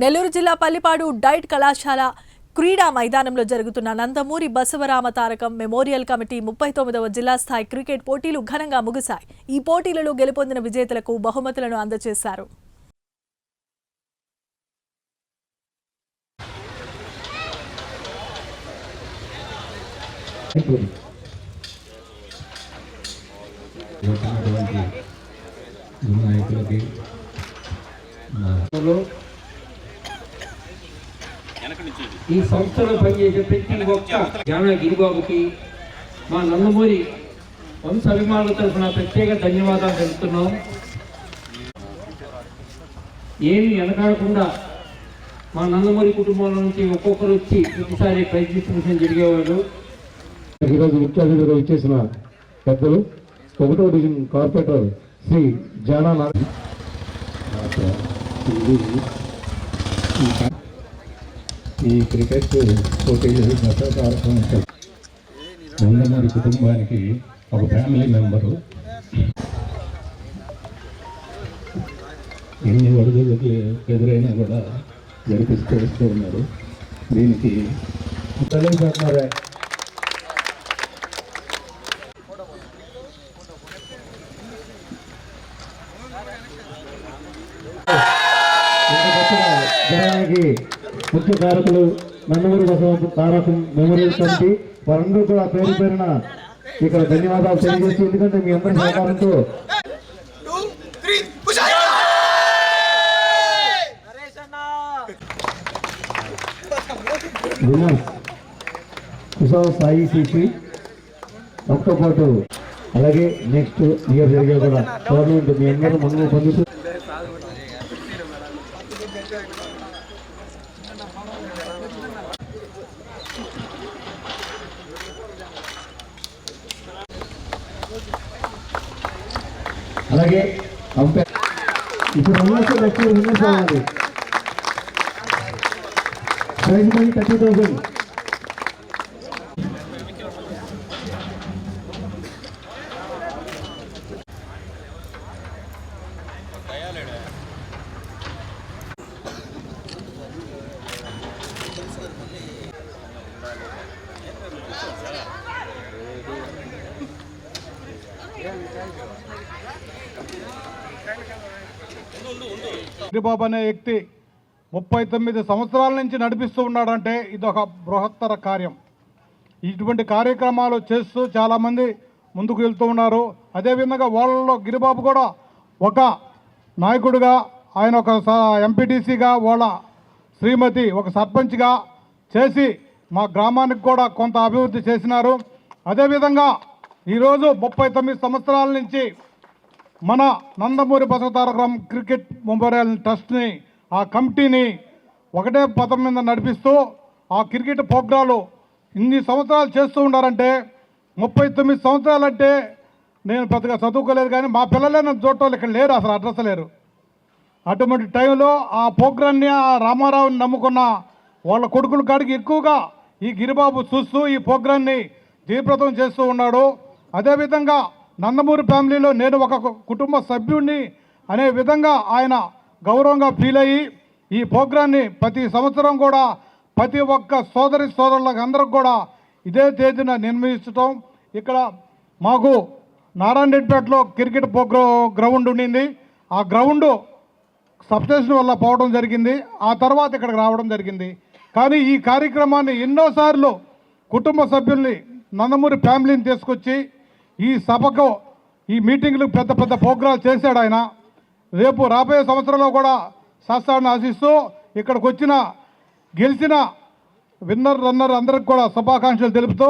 నెల్లూరు జిల్లా పల్లిపాడు డైట్ కళాశాల క్రీడా మైదానంలో జరుగుతున్న నందమూరి బసవరామ తారకం మెమోరియల్ కమిటీ ముప్పై తొమ్మిదవ జిల్లా స్థాయి క్రికెట్ పోటీలు ఘనంగా ముగిశాయి. ఈ పోటీలలో గెలుపొందిన విజేతలకు బహుమతులను అందజేశారు. నాయకులకి ఈ సంస్థలో పనిచేసే ప్రతి ఒక్క జానా గిరిబాబుకి మా నందమూరి వంశ అభిమానుల తరఫున ప్రత్యేక ధన్యవాదాలు తెలుపుతున్నాం. ఏమి వెనకాడకుండా మా నందమూరి కుటుంబాల నుంచి ఒక్కొక్కరు వచ్చి ప్రతిసారి ప్రైజ్ డిస్ట్రిబ్యూషన్ జరిగేవాడు ఈరోజు ముఖ్య అతిథిగా ఇచ్చేసిన పెద్దలు ఒకటో డివిజన్ కార్పొరేటర్ శ్రీ జానా నా- ఈ- క్రికెట్ పోటీలు గత కార్యక్రమం నందమూరి కుటుంబానికి ఒక ఫ్యామిలీ మెంబరు. ఎన్ని ఒడిదుడుకులు ఎదురైనా కూడా జరిపిస్తూ వస్తూ ఉన్నారు. దీనికి తెలియజేస్తున్నారే. జనానికి ముఖ్య కారకులు నందమూరి బసవంత తారకం మెమోరియల్ కమిటీ వారందరూ కూడా పేరు పేరున ఇక్కడ ధన్యవాదాలు తెలియజేస్తూ ఎందుకంటే మీ అందరి సహకారంతో సాయి సిసి ఒకతో పాటు అలాగే నెక్స్ట్ ఇయర్ జరిగే కూడా టోర్నమెంట్ మీ అందరూ ముందు పొందుతూ అలాగే అంపైర్ ఇప్పుడు విన్నర్స్ నెక్స్ట్ విన్నర్స్ అవ్వాలి prize money thirty thousand. Haribabu అనే వ్యక్తి ముప్పై తొమ్మిది సంవత్సరాల నుంచి నడిపిస్తూ ఉన్నాడంటే ఇది ఒక బృహత్తర కార్యం. ఇటువంటి కార్యక్రమాలు చేస్తూ చాలామంది ముందుకు వెళ్తూ ఉన్నారు. అదేవిధంగా వాళ్ళలో గిరిబాబు కూడా ఒక నాయకుడిగా ఆయన ఒక ఎంపీటీసీగా వాళ్ళ శ్రీమతి ఒక సర్పంచ్గా చేసి మా గ్రామానికి కూడా కొంత అభివృద్ధి చేసినారు. అదేవిధంగా ఈరోజు ముప్పై తొమ్మిది సంవత్సరాల నుంచి మన నందమూరి బసవతారకం క్రికెట్ మెమోరియల్ ట్రస్ట్ని ఆ కమిటీని ఒకటే పదం మీద నడిపిస్తూ ఆ క్రికెట్ ప్రోగ్రాలు ఇన్ని సంవత్సరాలు చేస్తూ ఉండారంటే ముప్పై తొమ్మిది సంవత్సరాలంటే నేను పెద్దగా చదువుకోలేదు కానీ మా పిల్లలే నన్ను చూడటం ఇక్కడ లేరు అసలు అడ్రస్ లేరు. అటువంటి టైంలో ఆ ప్రోగ్రాన్ని ఆ రామారావుని నమ్ముకున్న వాళ్ళ కొడుకుల కాడికి ఎక్కువగా ఈ గిరిబాబు చూస్తూ ఈ ప్రోగ్రాన్ని దీప్రతం చేస్తూ ఉన్నాడు. అదేవిధంగా నందమూరి ఫ్యామిలీలో నేను ఒక కుటుంబ సభ్యుడిని అనే విధంగా ఆయన గౌరవంగా ఫీల్ అయ్యి ఈ ప్రోగ్రాన్ని ప్రతి సంవత్సరం కూడా ప్రతి ఒక్క సోదరి సోదరులకు అందరికి కూడా ఇదే తేదీన నిర్వహించటం ఇక్కడ మాకు నారాయణరెడ్డిపేటలో క్రికెట్ ప్రోగ్రా గ్రౌండ్ ఉండింది. ఆ గ్రౌండ్ సబ్స్టేషన్ వల్ల పోవడం జరిగింది. ఆ తర్వాత ఇక్కడికి రావడం జరిగింది. కానీ ఈ కార్యక్రమాన్ని ఎన్నోసార్లు కుటుంబ సభ్యుల్ని నందమూరి ఫ్యామిలీని తీసుకొచ్చి ఈ సభకు ఈ మీటింగ్లు పెద్ద పెద్ద ప్రోగ్రాలు చేశాడు ఆయన. రేపు రాబోయే సంవత్సరంలో కూడా శాస్త్రాన్ని ఆశిస్తూ ఇక్కడికి వచ్చిన గెలిచిన విన్నర్ రన్నర్ అందరికి కూడా శుభాకాంక్షలు తెలుపుతూ